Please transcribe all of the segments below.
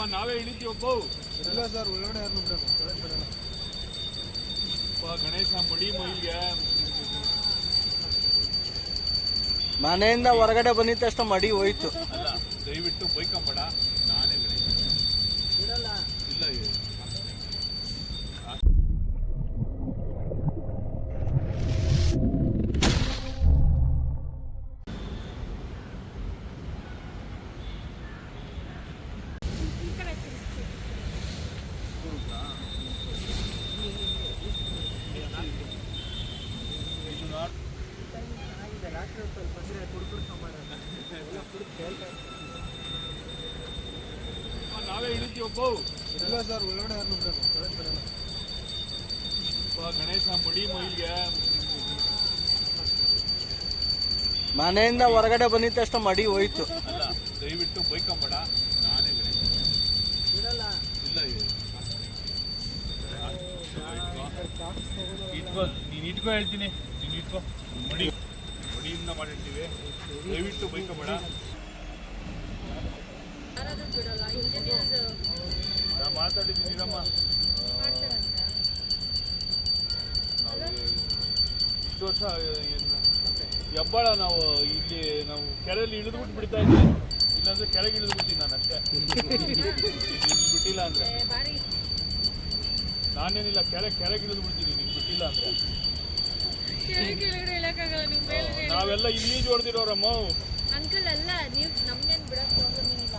ಅಪ್ಪ ನಾವೇ ಇಳಿತೀವಪ್ಪ ಇಲ್ಲ ಸರ್ ಒಳಗಡೆ ಯಾರು ಬಿಡಲ್ಲ. ಗಣೇಶ ಮಡಿ ಮೈಗೆ. ಮನೆಯಿಂದ ಹೊರಗಡೆ ಬಂದಿದ್ದಷ್ಟು ತಕ್ಷಣ ಮಡಿ ಹೋಯ್ತು. ಅಲ್ಲ ದಯವಿಟ್ಟು ಬೈಕಂಬೇಡ. ಬಂದರೆ ಕುಡ್ಕೊಂಡು ನಾವೇ ಇಲ್ಲ ಸರ್ ಒಳಗಡೆ ಯಾರು ಬಿಡಲ್ಲ ಒಳಗಡೆ ಬಿಡಲ್ಲ ಅಪ್ಪ ಗಣೇಶ ಮಡಿ ಮೈಲ್ಗೆ. ಮನೆಯಿಂದ ಹೊರಗಡೆ ಬಂದಿದ್ದ ತಕ್ಷಣ ಮಡಿ ಹೋಯ್ತು. ಅಲ್ಲ ದಯವಿಟ್ಟು ಬೈಕಂಬೇಡ. ನಾನೇ ಗಣೇಶ. ಬಿಡಲ್ಲ ಇಲ್ಲ ಇಟ್ಕೋ ನೀನು ಇಟ್ಕೋ ಹೇಳ್ತೀನಿ. ನೀನು ಇಟ್ಕೋ. ಮಡಿ. ಮಾಡಿರ್ತೀವಿ. ದಯವಿಟ್ಟು ಬೈಕಬೇಡ ಯಾರಾದ್ರೂ ಬಿಡಲ್ಲ ಇಂಜಿನಿಯರ್ಸ್ ನಾ ಮಾತಾಡಿದ್ದೀನಿ ಇರಮ್ಮ ಮಾಡ್ತಾರಂತ ನಾವು ಇಷ್ಟು ವರ್ಷ ಹೆಬ್ಬಾಳ ನಾವು ಇಲ್ಲಿ, ನಾವು ಕೆರೆಯಲ್ಲಿ ಇಳಿದ್ಬಿಟ್ಟು ಬಿಡ್ತಾ ಇದ್ದೀವಿ ಇಲ್ಲಾಂದ್ರೆ ಕೆಳಗೆ ಇಳಿದ್ಬಿಡ್ತೀನಿ ನಾನು ಅಷ್ಟೇ. ಇಳಿದು ಬಿಟ್ಟಿಲ್ಲ ಅಂದ್ರೆ. ನಾನೇನಿಲ್ಲ, ಕೆರೆ, ಕೆರೆಗೆ ಇಳಿದ್ಬಿಡ್ತೀನಿ, ನೀನು ಬಿಟ್ಟಿಲ್ಲ ಅಂದ್ರೆ. ನಾವೆಲ್ಲ ಇಲ್ಲಿ ಜೋಡ್ದಿರೋರಮ್ಮ. ಅಂಕಲ್ ಅಲ್ಲ ನೀವು ನಮ್ಗೇನು ಬಿಡೋಕೆ ಪ್ರಾಬ್ಲಮ್ ಏನಿಲ್ಲ.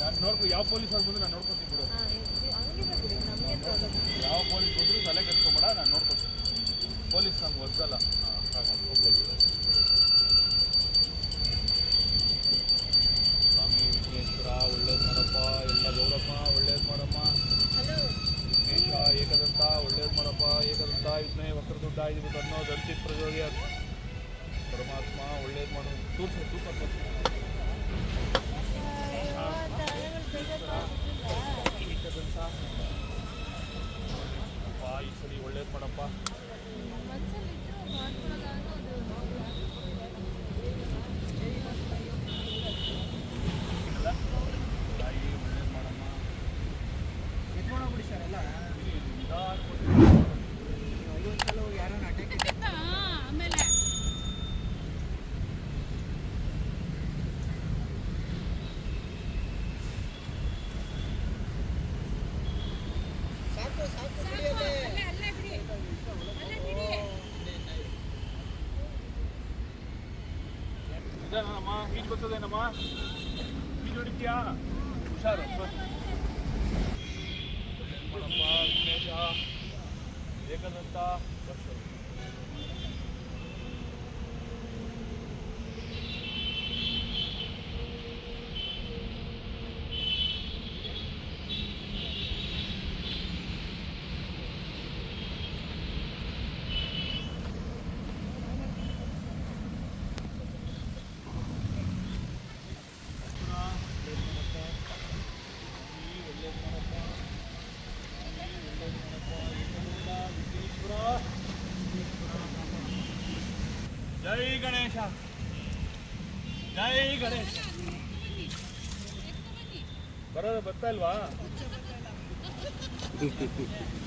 ನಾನು ನೋಡ್ಕೊ ಯಾವ ಪೊಲೀಸ್ ಬಂದ್ರೆ ನಾನು ನೋಡ್ಕೊತೀನಿ. ವಕ್ರ ವಕ್ರದುಡ್ಡ ಇದು ಅನ್ನೋ ದಂತಿ ಅದು. ಪರಮಾತ್ಮ ಒಳ್ಳೇದು ಮಾಡು. ತೂರ್ಸು ತೂಕ ಈ ಸರಿ, ಒಳ್ಳೇದು ಮಾಡಪ್ಪ ಮನ್ಸಲ್ಲಿ ಇದ್ರು ಮಾಡ್ಕೊಳ್ಳೋದಾಗ ಅದು ಇಲ್ಲ ತಾಯಿ ಒಳ್ಳೇದು ಮಾಡಮ್ಮ ಎತ್ಕೊಂಡೋಗ್ಬಿಡಿ ಸರ್ ಎಲ್ಲ ಇಲ್ಲಿ ನಿಧಾನ ನೀವು ಐವತ್ತು ಸಲ ಹೋಗಿ ಯಾರನ್ನ ಅಟ್ಯಾಕ್ ಆಮೇಲೆ ಸಾಕು ಸಾಕು ಅಲ್ಲೇ ಅಲ್ಲೇ ಬಿಡಿ ಅಲ್ಲೇ ಬಿಡಿ ನಿಧಾನಮ್ಮ ಈಜು ಬರ್ತದೇನಮ್ಮ ಈಜು ಹೊಡಿತೀಯಾ? ಹುಷಾರು ಏಕದಂತ ವರ್ಷ. ಗಣೇಶ ಜೈ ಗಣೇಶ ಬರೋದು ಬರ್ತಾ ಇಲ್ವಾ?